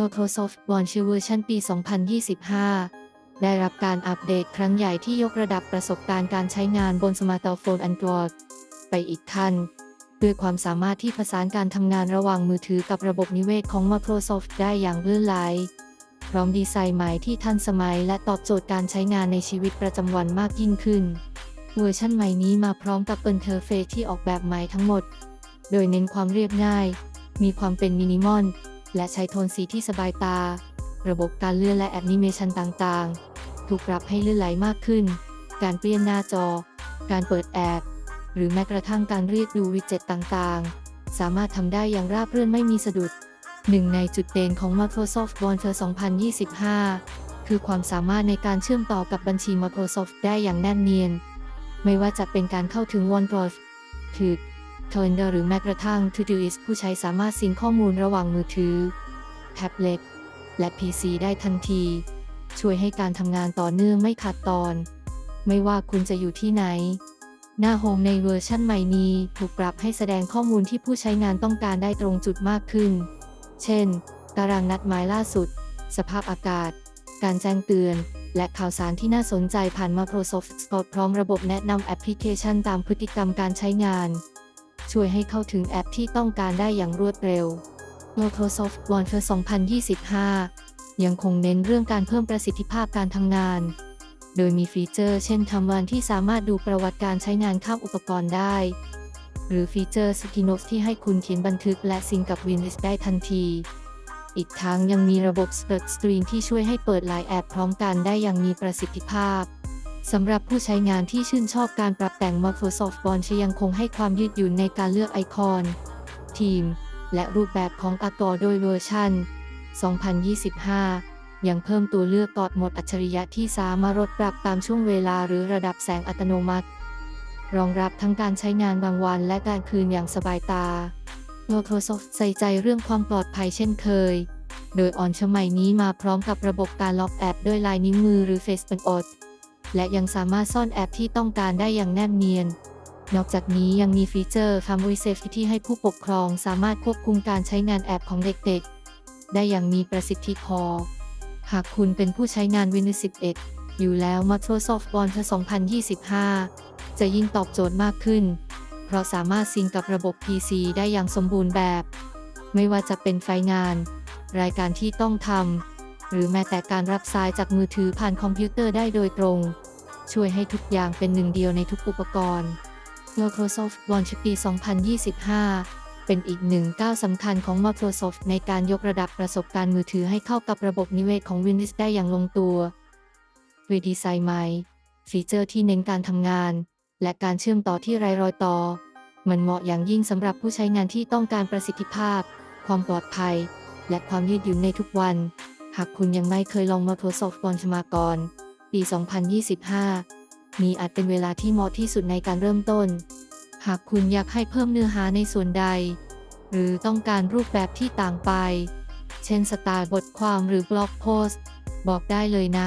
Microsoft Launch เวอร์ชันปี 2025 ได้รับการอัปเดตครั้งใหญ่ที่ยกระดับประสบการณ์การใช้งานบนสมาร์ทโฟน Android ไปอีกขั้นด้วยความสามารถที่ผสานการทำงานระหว่างมือถือกับระบบนิเวศของ Microsoft ได้อย่างลื่นไหลพร้อมดีไซน์ใหม่ที่ทันสมัยและตอบโจทย์การใช้งานในชีวิตประจำวันมากยิ่งขึ้น เวอร์ชันใหม่นี้มาพร้อมกับเอินเทอร์เฟซที่ออกแบบใหม่ทั้งหมด โดยเน้นความเรียบง่าย มีความเป็นมินิมอล และใช้โทนสีที่สบายตา ระบบการเลื่อนและแอนิเมชันต่างๆ ถูกปรับให้ลื่นไหลมากขึ้น การเปลี่ยนหน้าจอ การเปิดแอปหรือแม้กระทั่งการเรียกดูวิดเจ็ตต่างๆ สามารถทำได้อย่างราบรื่นไม่มีสะดุด หนึ่งในจุดเด่นของ Microsoft Launcher 2025 คือความสามารถในการเชื่อมต่อกับบัญชี Microsoft ได้อย่างแนบเนียน ไม่ว่าจะเป็นการเข้าถึง OneDrive ถือ Calendar หรือแม้กระทั่ง Todoist ผู้ใช้สามารถซิงข้อมูลระหว่างมือถือ แท็บเล็ต และ PC ได้ทันที ช่วยให้การทำงานต่อเนื่องไม่ขาดตอน ไม่ว่าคุณจะอยู่ที่ไหน หน้าโฮมในเวอร์ชั่นใหม่นี้ถูกปรับให้แสดงข้อมูลที่ผู้ใช้งานต้องการได้ตรงจุดมากขึ้น เช่น ตารางนัดหมายล่าสุด สภาพอากาศ การแจ้งเตือนและข่าวสารที่น่าสนใจผ่าน Microsoft Store พร้อมระบบแนะนำแอปพลิเคชันตามพฤติกรรมการใช้งาน ช่วยให้เข้าถึงแอปที่ต้องการได้อย่างรวดเร็ว Microsoft Launcher 2025 ยังคงเน้นเรื่องการเพิ่มประสิทธิภาพการทำงาน โดยมีฟีเจอร์เช่นทำวันที่สามารถดูประวัติการใช้งานข้ามอุปกรณ์ได้ หรือฟีเจอร์ Sticknotes ที่ให้คุณเขียนบันทึกและซิงก์กับ Windows ได้ทันที อีกทั้งยังมีระบบ Split Screen ที่ช่วยให้เปิดหลายแอปพร้อมกันได้อย่างมีประสิทธิภาพ สำหรับผู้ใช้งานที่ชื่นชอบการปรับแต่ง Microsoft Launch ยังคงให้ความยืดหยุ่นในการเลือกไอคอน ทีม และรูปแบบของอากอโดยเวอร์ชัน 2025 ยังเพิ่มตัวเลือกกอดหมดอัจฉริยะที่สามารถลดปรับตามช่วงเวลาหรือระดับแสงอัตโนมัติ รองรับทั้งการใช้งานบางวันและการคืนอย่างสบายตา Microsoft ใส่ใจเรื่องความปลอดภัยเช่นเคย โดยออนชใหม่นี้มาพร้อมกับระบบการล็อกแอปด้วยลายนิ้วมือหรือ Face Unlock และยังสามารถซ่อนแอปที่ต้องการได้อย่างแนบเนียน นอกจากนี้ยังมีฟีเจอร์ Family Safety ที่ให้ผู้ปกครองสามารถควบคุมการใช้งานแอปของเด็กๆ ได้อย่างมีประสิทธิพอหากคุณเป็นผู้ใช้งาน Windows 11 อยู่แล้ว Microsoft Launcher 2025 จะยิ่งตอบโจทย์มากขึ้น เพราะสามารถซิงก์กับระบบ PC ได้อย่างสมบูรณ์แบบ ไม่ว่าจะเป็นไฟล์งาน รายการที่ต้องทำ หรือแม้แต่การรับสายจากมือถือผ่านคอมพิวเตอร์ได้โดยตรง ช่วยให้ทุกอย่างเป็นหนึ่งเดียวในทุกอุปกรณ์ Microsoft Launch ปี 2025 เป็นอีกหนึ่งก้าวสำคัญของ Microsoft ในการยกระดับประสบการณ์มือถือให้เข้ากับระบบนิเวศของ Windows ได้อย่างลงตัวด้วยดีไซน์ใหม่ ฟีเจอร์ที่เน้นการทำงาน และการเชื่อมต่อที่ไร้รอยต่อ มันเหมาะอย่างยิ่งสำหรับผู้ใช้งานที่ต้องการประสิทธิภาพ ความปลอดภัย และความยืดหยุ่นในทุกวัน หากคุณยังไม่เคยลอง Microsoft Launch มาก่อนปี 2025 นี้อาจเป็นเวลาที่เหมาะที่สุดในการเริ่มต้น หากคุณอยากให้เพิ่มเนื้อหาในส่วนใด หรือต้องการรูปแบบที่ต่างไป เช่นสไตล์บทความหรือบล็อกโพสต์ บอกได้เลยนะ